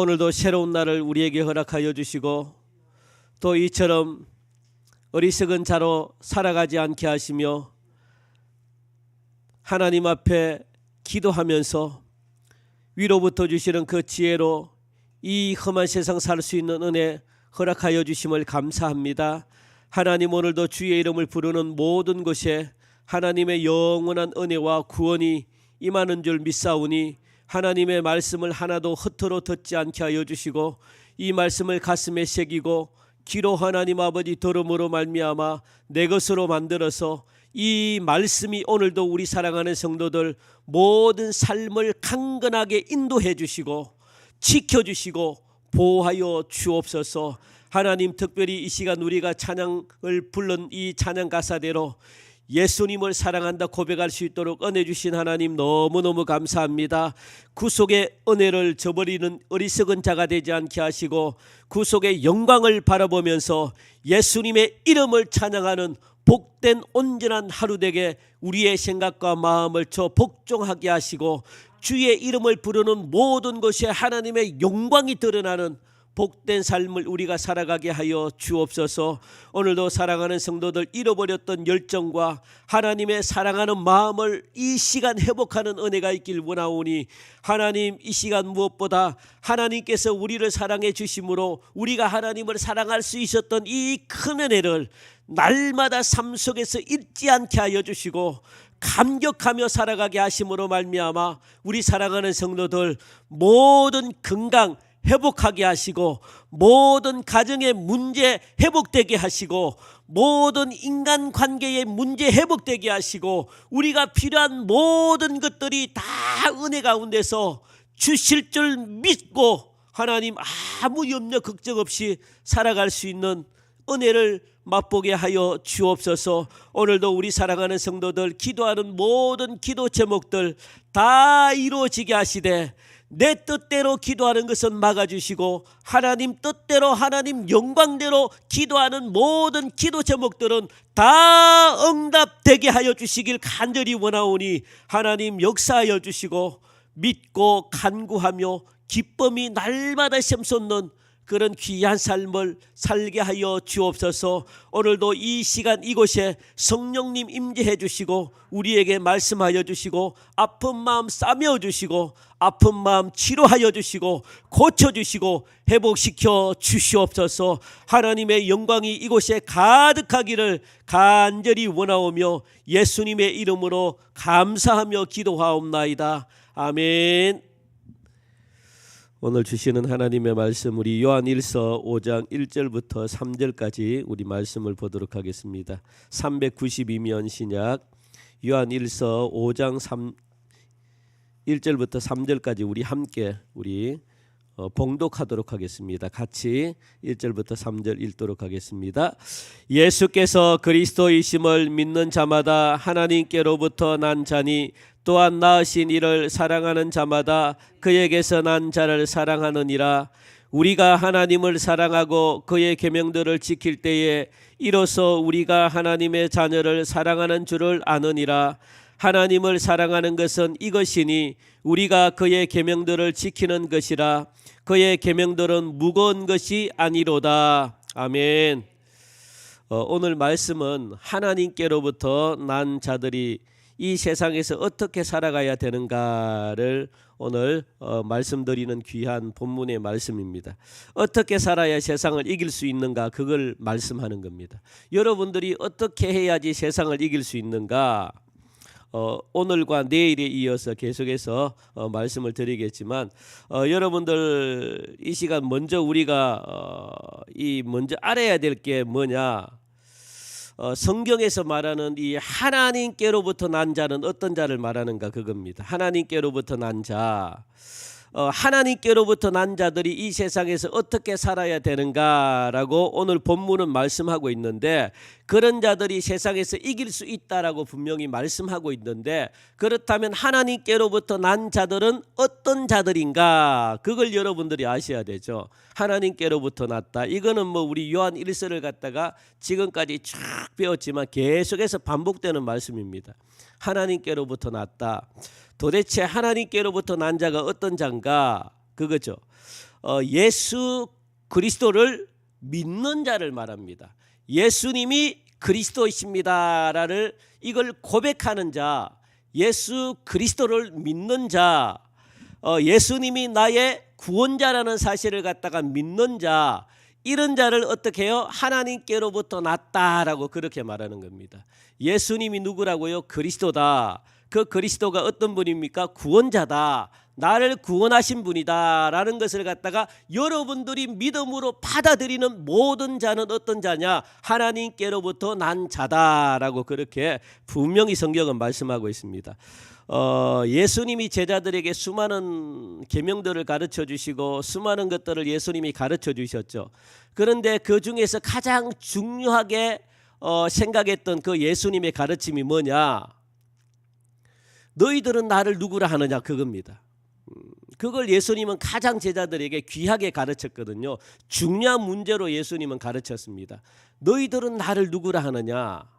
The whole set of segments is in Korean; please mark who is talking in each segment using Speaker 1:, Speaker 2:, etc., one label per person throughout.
Speaker 1: 오늘도 새로운 날을 우리에게 허락하여 주시고 또 이처럼 어리석은 자로 살아가지 않게 하시며 하나님 앞에 기도하면서 위로부터 주시는 그 지혜로 이 험한 세상 살 수 있는 은혜 허락하여 주심을 감사합니다. 하나님 오늘도 주의 이름을 부르는 모든 곳에 하나님의 영원한 은혜와 구원이 임하는 줄 믿사오니 하나님의 말씀을 하나도 허투루 듣지 않게 하여 주시고 이 말씀을 가슴에 새기고 기로 하나님 아버지 들음으로 말미암아 내 것으로 만들어서 이 말씀이 오늘도 우리 사랑하는 성도들 모든 삶을 강건하게 인도해 주시고 지켜 주시고 보호하여 주옵소서. 하나님 특별히 이 시간 우리가 찬양을 부른 이 찬양 가사대로 예수님을 사랑한다 고백할 수 있도록 은혜 주신 하나님 너무너무 감사합니다. 구속의 은혜를 저버리는 어리석은 자가 되지 않게 하시고 구속의 영광을 바라보면서 예수님의 이름을 찬양하는 복된 온전한 하루 되게 우리의 생각과 마음을 저 복종하게 하시고 주의 이름을 부르는 모든 것에 하나님의 영광이 드러나는 복된 삶을 우리가 살아가게 하여 주옵소서. 오늘도 사랑하는 성도들 잃어버렸던 열정과 하나님의 사랑하는 마음을 이 시간 회복하는 은혜가 있길 원하오니 하나님 이 시간 무엇보다 하나님께서 우리를 사랑해 주심으로 우리가 하나님을 사랑할 수 있었던 이 큰 은혜를 날마다 삶 속에서 잊지 않게 하여 주시고 감격하며 살아가게 하심으로 말미암아 우리 사랑하는 성도들 모든 건강 회복하게 하시고 모든 가정의 문제 회복되게 하시고 모든 인간 관계의 문제 회복되게 하시고 우리가 필요한 모든 것들이 다 은혜 가운데서 주실 줄 믿고 하나님 아무 염려 걱정 없이 살아갈 수 있는 은혜를 맛보게 하여 주옵소서. 오늘도 우리 사랑하는 성도들 기도하는 모든 기도 제목들 다 이루어지게 하시되 내 뜻대로 기도하는 것은 막아주시고 하나님 뜻대로 하나님 영광대로 기도하는 모든 기도 제목들은 다 응답되게 하여 주시길 간절히 원하오니 하나님 역사하여 주시고 믿고 간구하며 기쁨이 날마다 샘솟는 그런 귀한 삶을 살게 하여 주옵소서. 오늘도 이 시간 이곳에 성령님 임재해 주시고 우리에게 말씀하여 주시고 아픈 마음 싸매어 주시고 아픈 마음 치료하여 주시고 고쳐 주시고 회복시켜 주시옵소서. 하나님의 영광이 이곳에 가득하기를 간절히 원하오며 예수님의 이름으로 감사하며 기도하옵나이다. 아멘. 오늘 주시는 하나님의 말씀 우리 요한 1서 5장 1절부터 3절까지 우리 말씀을 보도록 하겠습니다. 392면 신약 요한 1서 5장 3 1절부터 3절까지 우리 함께 우리 어, 봉독하도록 하겠습니다. 같이 1절부터 3절 읽도록 하겠습니다. 예수께서 그리스도이심을 믿는 자마다 하나님께로부터 난 자니 또한 낳으신 이를 사랑하는 자마다 그에게서 난 자를 사랑하느니라 우리가 하나님을 사랑하고 그의 계명들을 지킬 때에 이로써 우리가 하나님의 자녀를 사랑하는 줄을 아느니라 하나님을 사랑하는 것은 이것이니 우리가 그의 계명들을 지키는 것이라 그의 계명들은 무거운 것이 아니로다 아멘 어, 오늘 말씀은 하나님께로부터 난 자들이 이 세상에서 어떻게 살아가야 되는가를 오늘 어, 말씀드리는 귀한 본문의 말씀입니다. 어떻게 살아야 세상을 이길 수 있는가 그걸 말씀하는 겁니다. 여러분들이 어떻게 해야지 세상을 이길 수 있는가? 어, 오늘과 내일에 이어서 계속해서 어, 말씀을 드리겠지만 어, 여러분들 이 시간 먼저 우리가 어, 이 먼저 알아야 될 게 뭐냐? 어, 성경에서 말하는 이 하나님께로부터 난 자는 어떤 자를 말하는가 그겁니다. 하나님께로부터 난 자. 어, 하나님께로부터 난 자들이 이 세상에서 어떻게 살아야 되는가라고 오늘 본문은 말씀하고 있는데 그런 자들이 세상에서 이길 수 있다라고 분명히 말씀하고 있는데 그렇다면 하나님께로부터 난 자들은 어떤 자들인가 그걸 여러분들이 아셔야 되죠. 하나님께로부터 났다. 이거는 뭐 우리 요한 1서를 갖다가 지금까지 쭉 배웠지만 계속해서 반복되는 말씀입니다. 하나님께로부터 났다. 도대체 하나님께로부터 난 자가 어떤 자인가? 그거죠. 어, 예수 그리스도를 믿는 자를 말합니다. 예수님이 그리스도이십니다라를 이걸 고백하는 자, 예수 그리스도를 믿는 자, 어, 예수님이 나의 구원자라는 사실을 갖다가 믿는 자, 이런 자를 어떻게 해요? 하나님께로부터 났다라고 그렇게 말하는 겁니다. 예수님이 누구라고요? 그리스도다. 그 그리스도가 어떤 분입니까? 구원자다. 나를 구원하신 분이다라는 것을 갖다가 여러분들이 믿음으로 받아들이는 모든 자는 어떤 자냐? 하나님께로부터 난 자다라고 그렇게 분명히 성경은 말씀하고 있습니다. 어, 예수님이 제자들에게 수많은 계명들을 가르쳐 주시고 수많은 것들을 예수님이 가르쳐 주셨죠. 그런데 그 중에서 가장 중요하게 어, 생각했던 그 예수님의 가르침이 뭐냐? 너희들은 나를 누구라 하느냐 그겁니다. 음, 그걸 예수님은 가장 제자들에게 귀하게 가르쳤거든요. 중요한 문제로 예수님은 가르쳤습니다. 너희들은 나를 누구라 하느냐?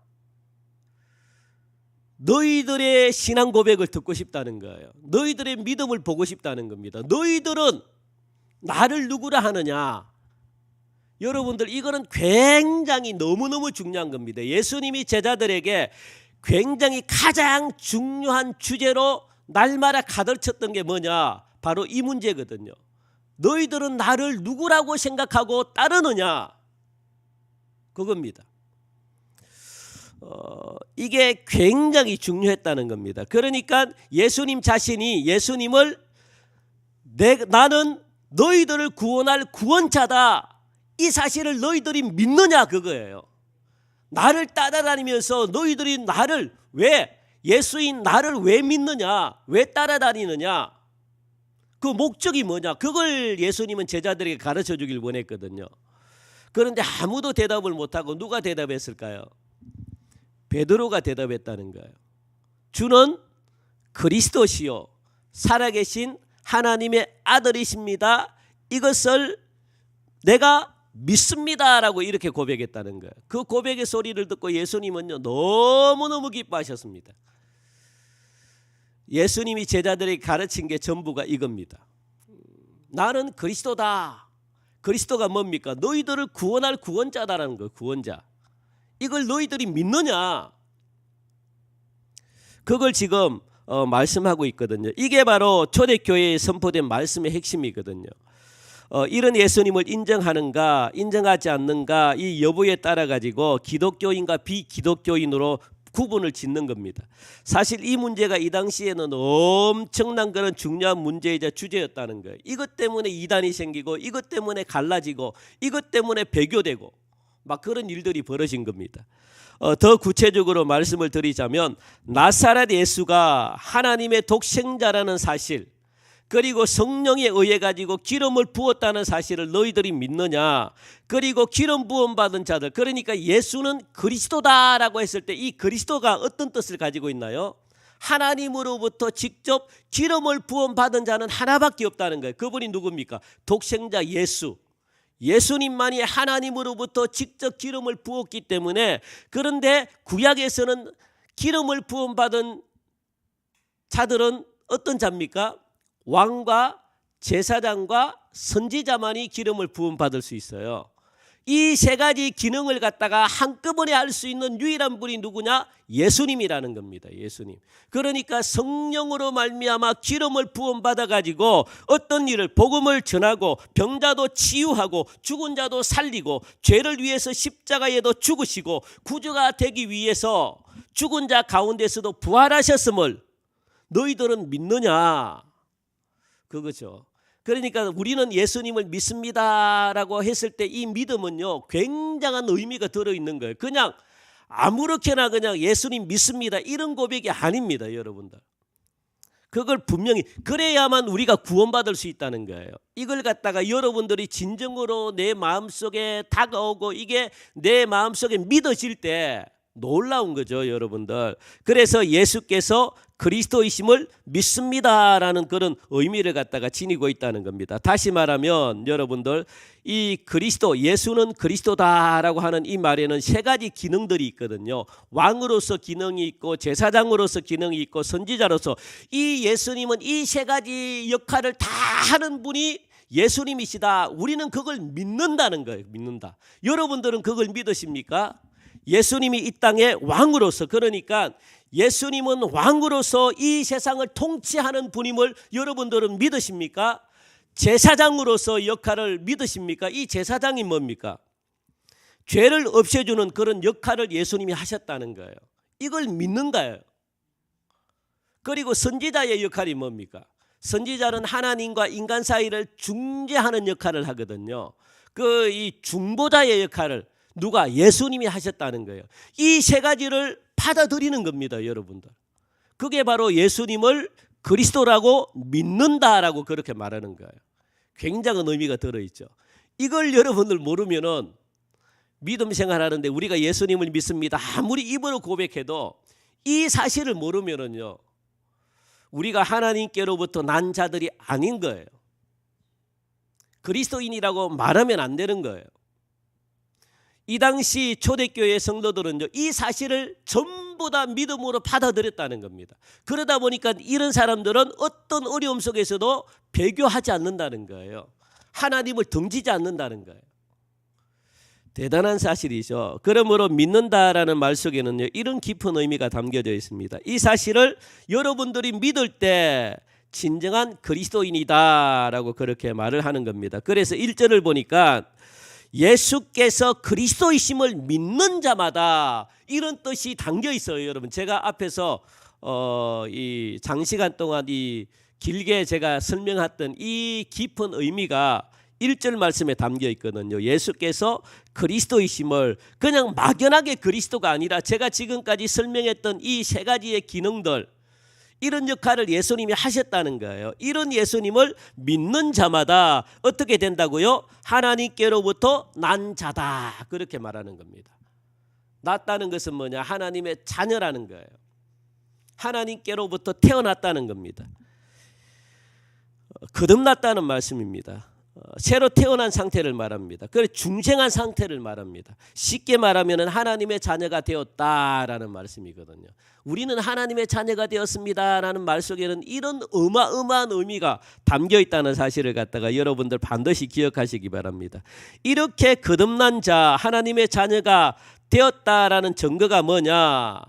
Speaker 1: 너희들의 신앙 고백을 듣고 싶다는 거예요. 너희들의 믿음을 보고 싶다는 겁니다. 너희들은 나를 누구라 하느냐? 여러분들 이거는 굉장히 너무너무 중요한 겁니다. 예수님이 제자들에게 굉장히 가장 중요한 주제로 날마다 가르쳤던 게 뭐냐? 바로 이 문제거든요. 너희들은 나를 누구라고 생각하고 따르느냐? 그겁니다. 어, 이게 굉장히 중요했다는 겁니다. 그러니까 예수님 자신이 예수님을 내, 나는 너희들을 구원할 구원자다. 이 사실을 너희들이 믿느냐 그거예요. 나를 따라다니면서 너희들이 나를 왜 예수인 나를 왜 믿느냐? 왜 따라다니느냐? 그 목적이 뭐냐? 그걸 예수님은 제자들에게 가르쳐 주길 원했거든요. 그런데 아무도 대답을 못하고 누가 대답했을까요? 베드로가 대답했다는 거예요. 주는 그리스도시요 살아계신 하나님의 아들이십니다. 이것을 내가 믿습니다라고 이렇게 고백했다는 거예요. 그 고백의 소리를 듣고 예수님은요 너무너무 기뻐하셨습니다. 예수님이 제자들에게 가르친 게 전부가 이겁니다. 나는 그리스도다. 그리스도가 뭡니까? 너희들을 구원할 구원자다라는 거예요. 구원자. 이걸 너희들이 믿느냐? 그걸 지금 어, 말씀하고 있거든요. 이게 바로 초대교회에 선포된 말씀의 핵심이거든요. 어, 이런 예수님을 인정하는가 인정하지 않는가 이 여부에 따라 가지고 기독교인과 비기독교인으로 구분을 짓는 겁니다. 사실 이 문제가 이 당시에는 엄청난 그런 중요한 문제이자 주제였다는 거예요. 이것 때문에 이단이 생기고 이것 때문에 갈라지고 이것 때문에 배교되고 막 그런 일들이 벌어진 겁니다. 어, 더 구체적으로 말씀을 드리자면 나사렛 예수가 하나님의 독생자라는 사실 그리고 성령에 의해 가지고 기름을 부었다는 사실을 너희들이 믿느냐? 그리고 기름 부음 받은 자들 그러니까 예수는 그리스도다라고 했을 때 이 그리스도가 어떤 뜻을 가지고 있나요? 하나님으로부터 직접 기름을 부음 받은 자는 하나밖에 없다는 거예요. 그분이 누굽니까? 독생자 예수. 예수님만이 하나님으로부터 직접 기름을 부었기 때문에 그런데 구약에서는 기름을 부음 받은 자들은 어떤 자입니까? 왕과 제사장과 선지자만이 기름을 부음 받을 수 있어요. 이 세 가지 기능을 갖다가 한꺼번에 할 수 있는 유일한 분이 누구냐? 예수님이라는 겁니다. 예수님. 그러니까 성령으로 말미암아 기름을 부음 받아 가지고 어떤 일을 복음을 전하고 병자도 치유하고 죽은 자도 살리고 죄를 위해서 십자가에도 죽으시고 구주가 되기 위해서 죽은 자 가운데서도 부활하셨음을 너희들은 믿느냐? 그거죠. 그러니까 우리는 예수님을 믿습니다라고 했을 때 이 믿음은요 굉장한 의미가 들어 있는 거예요. 그냥 아무렇게나 그냥 예수님 믿습니다 이런 고백이 아닙니다, 여러분들. 그걸 분명히 그래야만 우리가 구원받을 수 있다는 거예요. 이걸 갖다가 여러분들이 진정으로 내 마음속에 다가오고 이게 내 마음속에 믿어질 때 놀라운 거죠, 여러분들. 그래서 예수께서 그리스도이심을 믿습니다라는 그런 의미를 갖다가 지니고 있다는 겁니다. 다시 말하면 여러분들 이 그리스도 예수는 그리스도다라고 하는 이 말에는 세 가지 기능들이 있거든요. 왕으로서 기능이 있고 제사장으로서 기능이 있고 선지자로서 이 예수님은 이 세 가지 역할을 다 하는 분이 예수님이시다. 우리는 그걸 믿는다는 거예요. 믿는다. 여러분들은 그걸 믿으십니까? 예수님이 이 땅의 왕으로서 그러니까 예수님은 왕으로서 이 세상을 통치하는 분임을 여러분들은 믿으십니까? 제사장으로서 역할을 믿으십니까? 이 제사장이 뭡니까? 죄를 없애주는 그런 역할을 예수님이 하셨다는 거예요. 이걸 믿는가요? 그리고 선지자의 역할이 뭡니까? 선지자는 하나님과 인간 사이를 중재하는 역할을 하거든요. 그 이 중보자의 역할을 누가 예수님이 하셨다는 거예요. 이 세 가지를 받아들이는 겁니다, 여러분들. 그게 바로 예수님을 그리스도라고 믿는다라고 그렇게 말하는 거예요. 굉장한 의미가 들어 있죠. 이걸 여러분들 모르면은 믿음 생활하는데 우리가 예수님을 믿습니다. 아무리 입으로 고백해도 이 사실을 모르면은요. 우리가 하나님께로부터 난 자들이 아닌 거예요. 그리스도인이라고 말하면 안 되는 거예요. 이 당시 초대교회 성도들은요, 이 사실을 전부 다 믿음으로 받아들였다는 겁니다. 그러다 보니까 이런 사람들은 어떤 어려움 속에서도 배교하지 않는다는 거예요. 하나님을 등지지 않는다는 거예요. 대단한 사실이죠. 그러므로 믿는다라는 말 속에는요, 이런 깊은 의미가 담겨져 있습니다. 이 사실을 여러분들이 믿을 때 진정한 그리스도인이다라고 그렇게 말을 하는 겁니다. 그래서 1절을 보니까 예수께서 그리스도이심을 믿는 자마다 이런 뜻이 담겨 있어요, 여러분. 제가 앞에서 어, 이 장시간 동안 이 길게 제가 설명했던 이 깊은 의미가 1절 말씀에 담겨 있거든요. 예수께서 그리스도이심을 그냥 막연하게 그리스도가 아니라 제가 지금까지 설명했던 이 세 가지의 기능들 이런 역할을 예수님이 하셨다는 거예요. 이런 예수님을 믿는 자마다 어떻게 된다고요? 하나님께로부터 난 자다. 그렇게 말하는 겁니다. 났다는 것은 뭐냐? 하나님의 자녀라는 거예요. 하나님께로부터 태어났다는 겁니다. 어, 거듭났다는 말씀입니다. 어, 새로 태어난 상태를 말합니다. 그래 중생한 상태를 말합니다. 쉽게 말하면 하나님의 자녀가 되었다라는 말씀이거든요. 우리는 하나님의 자녀가 되었습니다라는 말 속에는 이런 어마어마한 의미가 담겨 있다는 사실을 갖다가 여러분들 반드시 기억하시기 바랍니다. 이렇게 거듭난 자 하나님의 자녀가 되었다라는 증거가 뭐냐?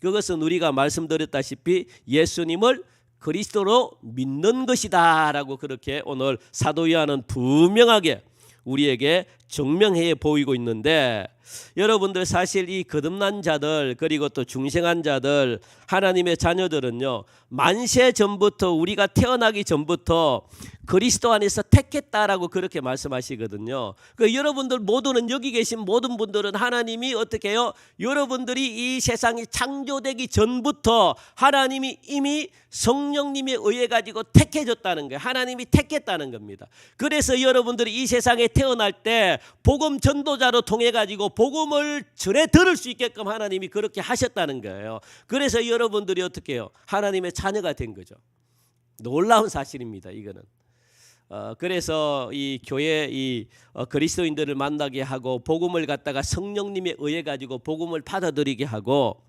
Speaker 1: 그것은 우리가 말씀드렸다시피 예수님을 그리스도로 믿는 것이다라고 그렇게 오늘 사도 요한은 분명하게 우리에게 증명해 보이고 있는데 여러분들 사실 이 거듭난 자들 그리고 또 중생한 자들 하나님의 자녀들은요 만세 전부터 우리가 태어나기 전부터 그리스도 안에서 택했다라고 그렇게 말씀하시거든요. 그 여러분들 모두는 여기 계신 모든 분들은 하나님이 어떻게 해요? 여러분들이 이 세상이 창조되기 전부터 하나님이 이미 성령님에 의해 가지고 택해줬다는 거예요. 하나님이 택했다는 겁니다. 그래서 여러분들이 이 세상에 태어날 때 복음 전도자로 통해 가지고 복음을 전해 들을 수 있게끔 하나님이 그렇게 하셨다는 거예요. 그래서 여러분들이 어떻게 해요? 하나님의 자녀가 된 거죠. 놀라운 사실입니다. 이거는. 어, 그래서 이 교회 이 어, 그리스도인들을 만나게 하고 복음을 갖다가 성령님에 의해 가지고 복음을 받아들이게 하고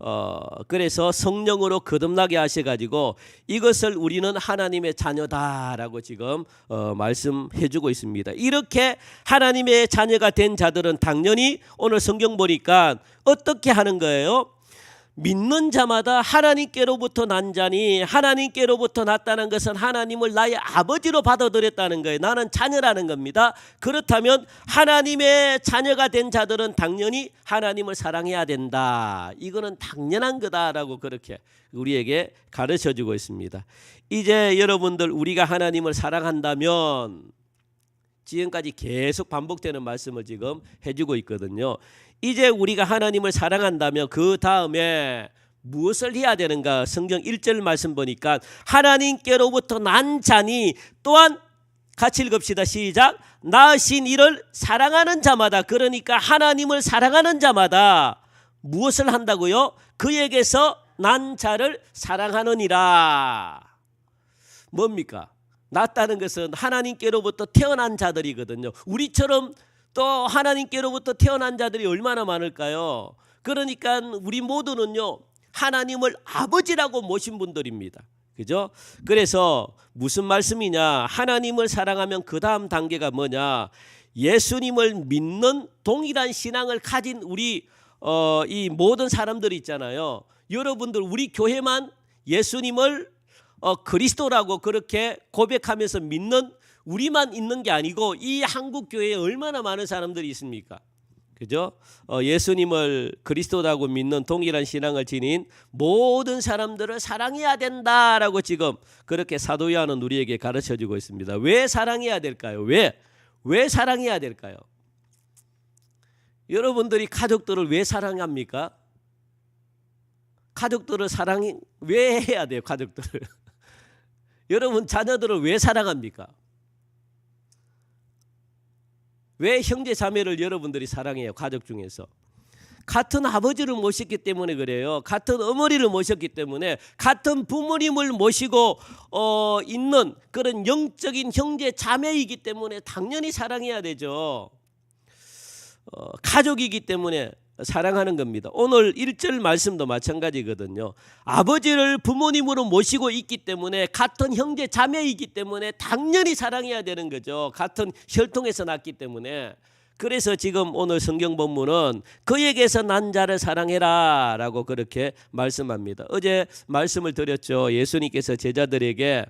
Speaker 1: 어, 그래서 성령으로 거듭나게 하셔 가지고 이것을 우리는 하나님의 자녀다라고 지금 어, 말씀해 주고 있습니다. 이렇게 하나님의 자녀가 된 자들은 당연히 오늘 성경 보니까 어떻게 하는 거예요? 믿는 자마다 하나님께로부터 난 자니 하나님께로부터 났다는 것은 하나님을 나의 아버지로 받아들였다는 거예요. 나는 자녀라는 겁니다. 그렇다면 하나님의 자녀가 된 자들은 당연히 하나님을 사랑해야 된다. 이거는 당연한 거다라고 그렇게 우리에게 가르쳐 주고 있습니다. 이제 여러분들 우리가 하나님을 사랑한다면 지금까지 계속 반복되는 말씀을 지금 해주고 있거든요. 이제 우리가 하나님을 사랑한다면 그 다음에 무엇을 해야 되는가? 성경 1절 말씀 보니까 하나님께로부터 난 자니 또한 같이 읽읍시다. 시작. 낳으신 이를 사랑하는 자마다 그러니까 하나님을 사랑하는 자마다 무엇을 한다고요? 그에게서 난 자를 사랑하느니라. 뭡니까? 낫다는 것은 하나님께로부터 태어난 자들이거든요. 우리처럼 또 하나님께로부터 태어난 자들이 얼마나 많을까요? 그러니까 우리 모두는요. 하나님을 아버지라고 모신 분들입니다. 그죠? 그래서 무슨 말씀이냐? 하나님을 사랑하면 그 다음 단계가 뭐냐? 예수님을 믿는 동일한 신앙을 가진 우리 어, 이 모든 사람들이 있잖아요. 여러분들 우리 교회만 예수님을 어, 그리스도라고 그렇게 고백하면서 믿는 우리만 있는 게 아니고 이 한국 교회에 얼마나 많은 사람들이 있습니까? 그죠? 어, 예수님을 그리스도라고 믿는 동일한 신앙을 지닌 모든 사람들을 사랑해야 된다라고 지금 그렇게 사도 요한은 우리에게 가르쳐 주고 있습니다. 왜 사랑해야 될까요? 왜? 왜 사랑해야 될까요? 여러분들이 가족들을 왜 사랑합니까? 가족들을 사랑 왜 해야 돼요? 가족들을 여러분 자녀들을 왜 사랑합니까? 왜 형제 자매를 여러분들이 사랑해요? 가족 중에서 같은 아버지를 모셨기 때문에 그래요. 같은 어머니를 모셨기 때문에 같은 부모님을 모시고 어, 있는 그런 영적인 형제 자매이기 때문에 당연히 사랑해야 되죠. 어, 가족이기 때문에 사랑하는 겁니다. 오늘 1절 말씀도 마찬가지거든요. 아버지를 부모님으로 모시고 있기 때문에 같은 형제 자매이기 때문에 당연히 사랑해야 되는 거죠. 같은 혈통에서 났기 때문에. 그래서 지금 오늘 성경 본문은 그에게서 난 자를 사랑해라 라고 그렇게 말씀합니다. 어제 말씀을 드렸죠. 예수님께서 제자들에게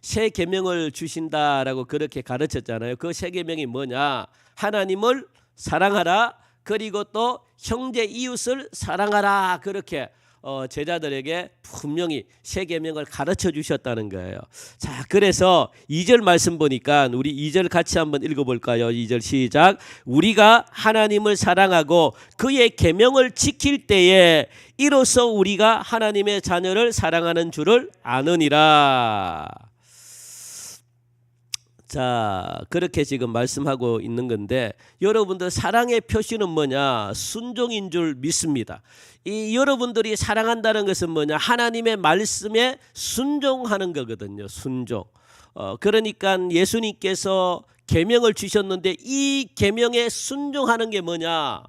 Speaker 1: 새 계명을 주신다라고 그렇게 가르쳤잖아요. 그 새 계명이 뭐냐? 하나님을 사랑하라. 그리고 또 형제 이웃을 사랑하라. 그렇게 어, 제자들에게 분명히 새 계명을 가르쳐 주셨다는 거예요. 자, 그래서 2절 말씀 보니까 우리 2절 같이 한번 읽어 볼까요? 2절 시작. 우리가 하나님을 사랑하고 그의 계명을 지킬 때에 이로써 우리가 하나님의 자녀를 사랑하는 줄을 아느니라. 자, 그렇게 지금 말씀하고 있는 건데 여러분들 사랑의 표시는 뭐냐? 순종인 줄 믿습니다. 이 여러분들이 사랑한다는 것은 뭐냐? 하나님의 말씀에 순종하는 거거든요. 순종. 어, 그러니까 예수님께서 계명을 주셨는데 이 계명에 순종하는 게 뭐냐?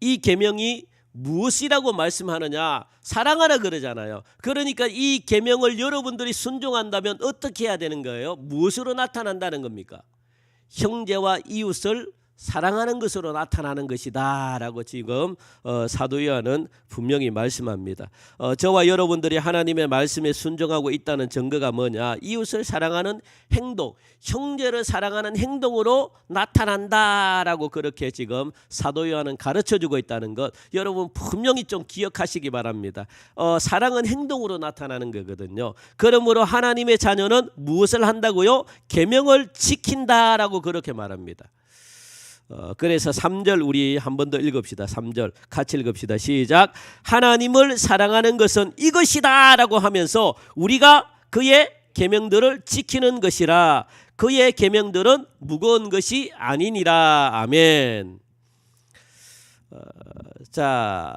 Speaker 1: 이 계명이 무엇이라고 말씀하느냐? 사랑하라 그러잖아요. 그러니까 이 계명을 여러분들이 순종한다면 어떻게 해야 되는 거예요? 무엇으로 나타난다는 겁니까? 형제와 이웃을 사랑하는 것으로 나타나는 것이다라고 지금 어, 사도 요한은 분명히 말씀합니다. 어, 저와 여러분들이 하나님의 말씀에 순종하고 있다는 증거가 뭐냐? 이웃을 사랑하는 행동, 형제를 사랑하는 행동으로 나타난다라고 그렇게 지금 사도 요한은 가르쳐 주고 있다는 것 여러분 분명히 좀 기억하시기 바랍니다. 어, 사랑은 행동으로 나타나는 거거든요. 그러므로 하나님의 자녀는 무엇을 한다고요? 계명을 지킨다라고 그렇게 말합니다. 어, 그래서 3절 우리 한 번 더 읽읍시다. 3절 같이 읽읍시다. 시작. 하나님을 사랑하는 것은 이것이다라고 하면서 우리가 그의 계명들을 지키는 것이라 그의 계명들은 무거운 것이 아니니라. 아멘. 어, 자,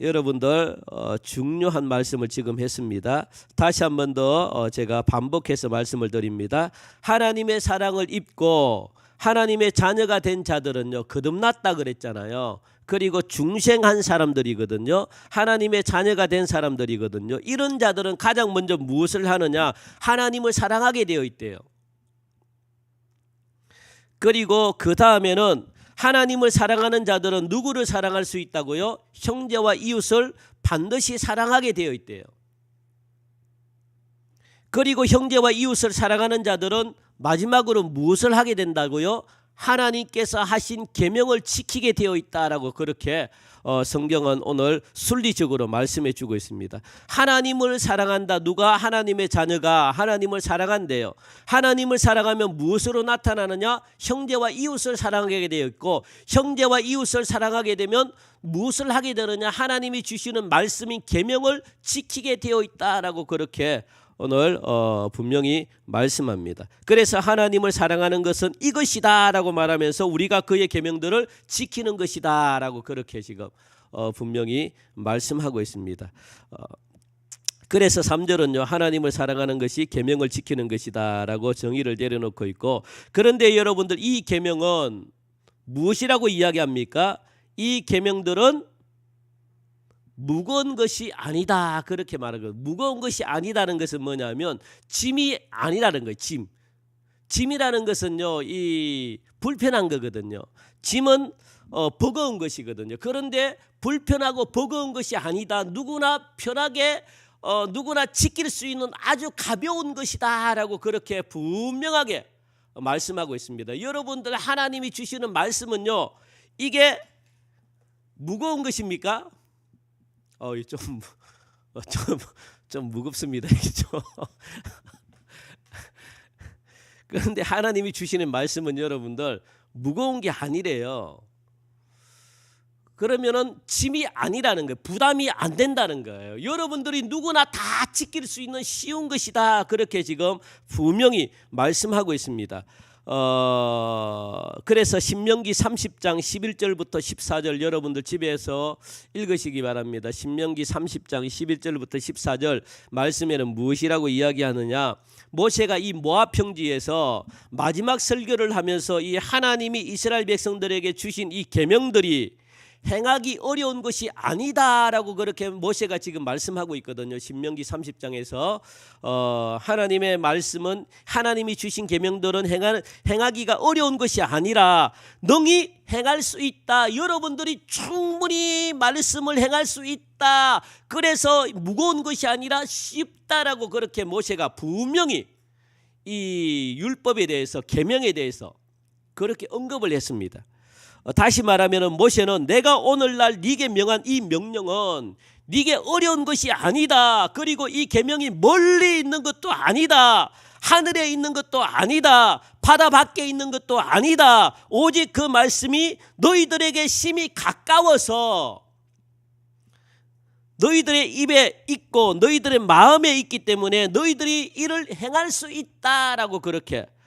Speaker 1: 여러분들 어, 중요한 말씀을 지금 했습니다. 다시 한 번더 어, 제가 반복해서 말씀을 드립니다. 하나님의 사랑을 입고 하나님의 자녀가 된 자들은요 거듭났다 그랬잖아요. 그리고 중생한 사람들이거든요. 하나님의 자녀가 된 사람들이거든요. 이런 자들은 가장 먼저 무엇을 하느냐? 하나님을 사랑하게 되어 있대요. 그리고 그 다음에는 하나님을 사랑하는 자들은 누구를 사랑할 수 있다고요? 형제와 이웃을 반드시 사랑하게 되어 있대요. 그리고 형제와 이웃을 사랑하는 자들은 마지막으로 무엇을 하게 된다고요? 하나님께서 하신 계명을 지키게 되어 있다라고 그렇게 어, 성경은 오늘 순리적으로 말씀해 주고 있습니다. 하나님을 사랑한다. 누가 하나님의 자녀가 하나님을 사랑한대요. 하나님을 사랑하면 무엇으로 나타나느냐? 형제와 이웃을 사랑하게 되어 있고 형제와 이웃을 사랑하게 되면 무엇을 하게 되느냐? 하나님이 주시는 말씀인 계명을 지키게 되어 있다라고 그렇게 오늘 어, 분명히 말씀합니다. 그래서 하나님을 사랑하는 것은 이것이다라고 말하면서 우리가 그의 계명들을 지키는 것이다라고 그렇게 지금 어, 분명히 말씀하고 있습니다. 어, 그래서 3절은요. 하나님을 사랑하는 것이 계명을 지키는 것이다라고 정의를 내려놓고 있고 그런데 여러분들 이 계명은 무엇이라고 이야기합니까? 이 계명들은 무거운 것이 아니다 그렇게 말하고 무거운 것이 아니다는 것은 뭐냐면 짐이 아니라는 거예요. 짐. 짐이라는 것은요 이 불편한 거거든요. 짐은 어, 버거운 것이거든요. 그런데 불편하고 버거운 것이 아니다. 누구나 편하게 어, 누구나 지킬 수 있는 아주 가벼운 것이다라고 그렇게 분명하게 말씀하고 있습니다. 여러분들 하나님이 주시는 말씀은요 이게 무거운 것입니까? 어, 좀, 어, 좀, 좀 무겁습니다. 이죠. 그런데 하나님이 주시는 말씀은 여러분들 무거운 게 아니래요. 그러면은 짐이 아니라는 거예요. 부담이 안 된다는 거예요. 여러분들이 누구나 다 지킬 수 있는 쉬운 것이다. 그렇게 지금 분명히 말씀하고 있습니다. 어, 그래서 신명기 30장 11절부터 14절 여러분들 집에서 읽으시기 바랍니다. 신명기 30장 11절부터 14절 말씀에는 무엇이라고 이야기하느냐? 모세가 이 모압 평지에서 마지막 설교를 하면서 이 하나님이 이스라엘 백성들에게 주신 이 계명들이 행하기 어려운 것이 아니다라고 그렇게 모세가 지금 말씀하고 있거든요. 신명기 30장에서 어, 하나님의 말씀은 하나님이 주신 계명들은 행하, 행하기가 어려운 것이 아니라 능히 행할 수 있다. 여러분들이 충분히 말씀을 행할 수 있다. 그래서 무거운 것이 아니라 쉽다라고 그렇게 모세가 분명히 이 율법에 대해서 계명에 대해서 그렇게 언급을 했습니다. 어, 다시 말하면 모세는 내가 오늘날 네게 명한 이 명령은 네게 어려운 것이 아니다. 그리고 이 계명이 멀리 있는 것도 아니다. 하늘에 있는 것도 아니다. 바다 밖에 있는 것도 아니다. 오직 그 말씀이 너희들에게 심히 가까워서 너희들의 입에 있고 너희들의 마음에 있기 때문에 너희들이 이를 행할 수 있다라고 그렇게 어,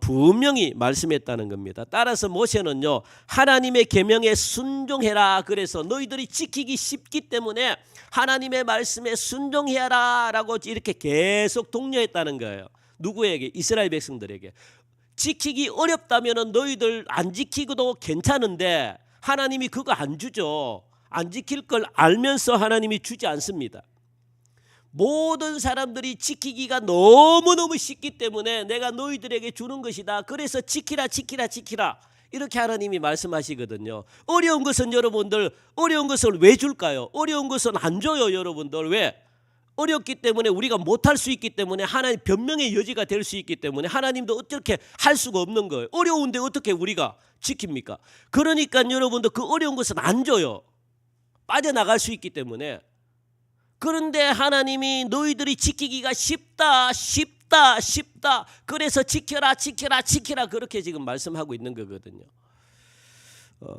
Speaker 1: 분명히 말씀했다는 겁니다. 따라서 모세는요 하나님의 계명에 순종해라. 그래서 너희들이 지키기 쉽기 때문에 하나님의 말씀에 순종해라라고 이렇게 계속 독려했다는 거예요. 누구에게? 이스라엘 백성들에게. 지키기 어렵다면은 너희들 안 지키고도 괜찮은데 하나님이 그거 안 주죠. 안 지킬 걸 알면서 하나님이 주지 않습니다. 모든 사람들이 지키기가 너무너무 쉽기 때문에 내가 너희들에게 주는 것이다. 그래서 지키라 지키라 지키라. 이렇게 하나님이 말씀하시거든요. 어려운 것은 여러분들 어려운 것을 왜 줄까요? 어려운 것은 안 줘요, 여러분들. 왜? 어렵기 때문에 우리가 못할 수 있기 때문에 하나님 변명의 여지가 될 수 있기 때문에 하나님도 어떻게 할 수가 없는 거예요. 어려운데 어떻게 우리가 지킵니까? 그러니까 여러분들 그 어려운 것은 안 줘요. 빠져나갈 수 있기 때문에 그런데 하나님이 너희들이 지키기가 쉽다, 쉽다, 쉽다. 그래서 지켜라, 지켜라, 지켜라. 그렇게 지금 말씀하고 있는 거거든요. 어,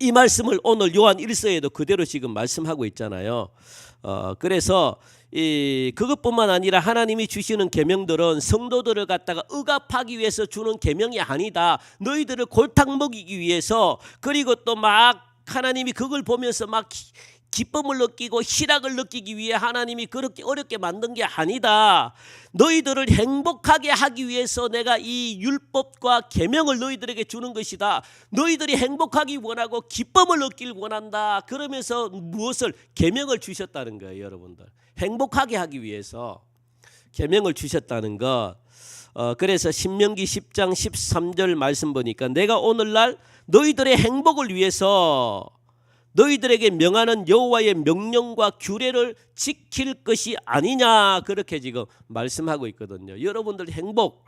Speaker 1: 이 말씀을 오늘 요한 1서에도 그대로 지금 말씀하고 있잖아요. 어, 그래서 이 그것뿐만 아니라 하나님이 주시는 계명들은 성도들을 갖다가 억압하기 위해서 주는 계명이 아니다. 너희들을 골탕 먹이기 위해서 그리고 또 막 하나님이 그걸 보면서 막 기쁨을 느끼고 희락을 느끼기 위해 하나님이 그렇게 어렵게 만든 게 아니다. 너희들을 행복하게 하기 위해서 내가 이 율법과 계명을 너희들에게 주는 것이다. 너희들이 행복하기 원하고 기쁨을 얻길 원한다. 그러면서 무엇을 계명을 주셨다는 거예요, 여러분들. 행복하게 하기 위해서 계명을 주셨다는 것. 어, 그래서 신명기 10장 13절 말씀 보니까 내가 오늘날 너희들의 행복을 위해서 너희들에게 명하는 여호와의 명령과 규례를 지킬 것이 아니냐 그렇게 지금 말씀하고 있거든요. 여러분들 행복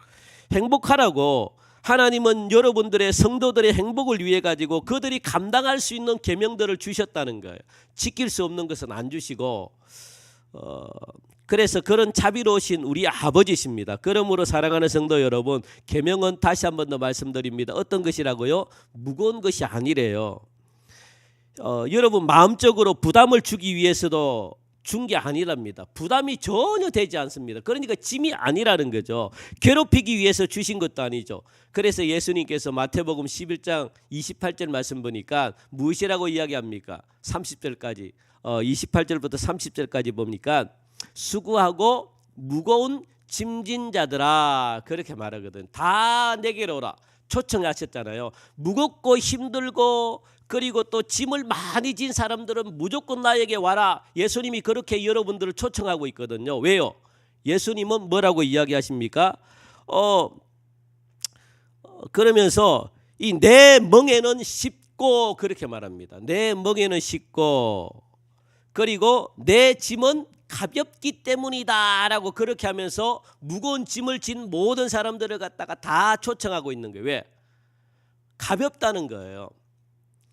Speaker 1: 행복하라고 하나님은 여러분들의 성도들의 행복을 위해 가지고 그들이 감당할 수 있는 계명들을 주셨다는 거예요. 지킬 수 없는 것은 안 주시고 어, 그래서 그런 자비로우신 우리 아버지십니다. 그러므로 사랑하는 성도 여러분, 계명은 다시 한 번 더 말씀드립니다. 어떤 것이라고요? 무거운 것이 아니래요. 어, 여러분 마음적으로 부담을 주기 위해서도 준 게 아니랍니다. 부담이 전혀 되지 않습니다. 그러니까 짐이 아니라는 거죠. 괴롭히기 위해서 주신 것도 아니죠. 그래서 예수님께서 마태복음 11장 28절 말씀 보니까 무엇이라고 이야기합니까? 30절까지 어, 28절부터 30절까지 보니까 수고하고 무거운 짐진 자들아 그렇게 말하거든. 다 내게로 오라. 초청하셨잖아요. 무겁고 힘들고 그리고 또 짐을 많이 진 사람들은 무조건 나에게 와라. 예수님이 그렇게 여러분들을 초청하고 있거든요. 왜요? 예수님은 뭐라고 이야기하십니까? 어, 어, 그러면서 이 내 멍에는 쉽고 그렇게 말합니다. 내 멍에는 쉽고 그리고 내 짐은 가볍기 때문이다라고 그렇게 하면서 무거운 짐을 진 모든 사람들을 갖다가 다 초청하고 있는 거예요. 왜? 가볍다는 거예요.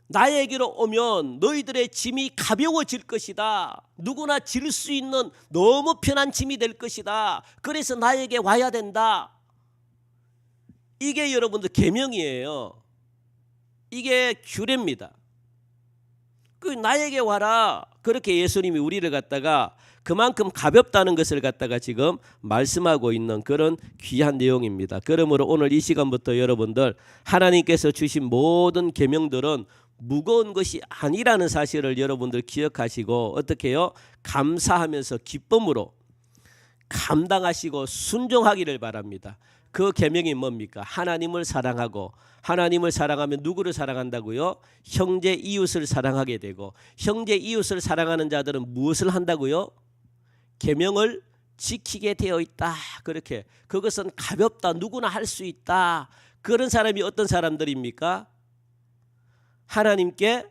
Speaker 1: 나에게로 오면 너희들의 짐이 가벼워질 것이다. 누구나 질 수 있는 너무 편한 짐이 될 것이다. 그래서 나에게 와야 된다. 이게 여러분들 계명이에요. 이게 규례입니다. 그 나에게 와라. 그렇게 예수님이 우리를 갖다가 그만큼 가볍다는 것을 갖다가 지금 말씀하고 있는 그런 귀한 내용입니다. 그러므로 오늘 이 시간부터 여러분들 하나님께서 주신 모든 계명들은 무거운 것이 아니라는 사실을 여러분들 기억하시고 어떻게 해요? 감사하면서 기쁨으로 감당하시고 순종하기를 바랍니다. 그 계명이 뭡니까? 하나님을 사랑하고 하나님을 사랑하면 누구를 사랑한다고요? 형제 이웃을 사랑하게 되고 형제 이웃을 사랑하는 자들은 무엇을 한다고요? 계명을 지키게 되어 있다. 그렇게 그것은 가볍다. 누구나 할 수 있다. 그런 사람이 어떤 사람들입니까? 하나님께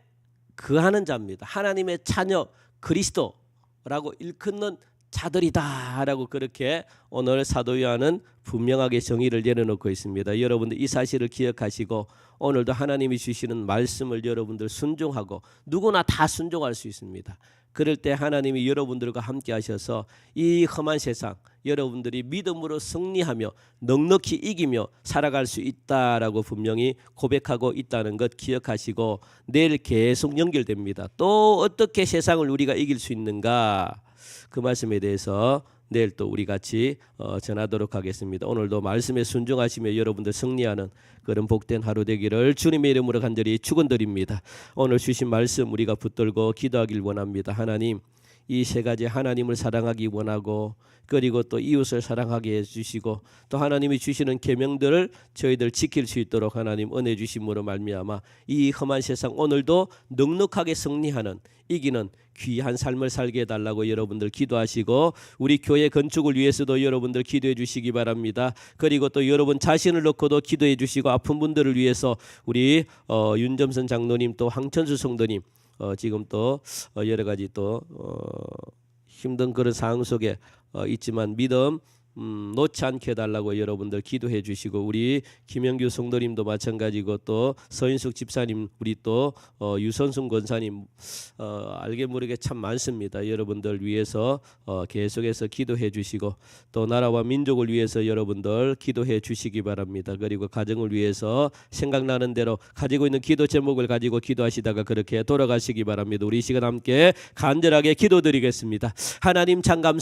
Speaker 1: 그하는 자입니다. 하나님의 자녀 그리스도라고 일컫는 자들이다라고 그렇게 오늘 사도 요한은 분명하게 정의를 내려놓고 있습니다. 여러분들 이 사실을 기억하시고 오늘도 하나님이 주시는 말씀을 여러분들 순종하고 누구나 다 순종할 수 있습니다. 그럴 때 하나님이 여러분들과 함께 하셔서 이 험한 세상 여러분들이 믿음으로 승리하며 넉넉히 이기며 살아갈 수 있다라고 분명히 고백하고 있다는 것 기억하시고 내일 계속 연결됩니다. 또 어떻게 세상을 우리가 이길 수 있는가 그 말씀에 대해서 내일 또 우리 같이 어, 전하도록 하겠습니다. 오늘도 말씀에 순종하시며 여러분들 승리하는 그런 복된 하루 되기를 주님의 이름으로 간절히 축원드립니다. 오늘 주신 말씀 우리가 붙들고 기도하길 원합니다. 하나님 이 세 가지 하나님을 사랑하기 원하고 그리고 또 이웃을 사랑하게 해주시고 또 하나님이 주시는 계명들을 저희들 지킬 수 있도록 하나님 은혜 주심으로 말미암아 이 험한 세상 오늘도 넉넉하게 승리하는 이기는 귀한 삶을 살게 해달라고 여러분들 기도하시고 우리 교회 건축을 위해서도 여러분들 기도해 주시기 바랍니다. 그리고 또 여러분 자신을 놓고도 기도해 주시고 아픈 분들을 위해서 우리 어, 윤점선 장로님 또 황천수 성도님 어, 지금 또 어, 여러 가지 또 어, 힘든 그런 상황 속에 어, 있지만 믿음 음, 놓지 않게 해달라고 여러분들 기도해 주시고 우리 김영규 성도님도 마찬가지고 또 서인숙 집사님 우리 또 어, 유선순 권사님 어, 알게 모르게 참 많습니다. 여러분들 위해서 어, 계속해서 기도해 주시고 또 나라와 민족을 위해서 여러분들 기도해 주시기 바랍니다. 그리고 가정을 위해서 생각나는 대로 가지고 있는 기도 제목을 가지고 기도하시다가 그렇게 돌아가시기 바랍니다. 우리 이 시간 함께 간절하게 기도드리겠습니다. 하나님 참 감사.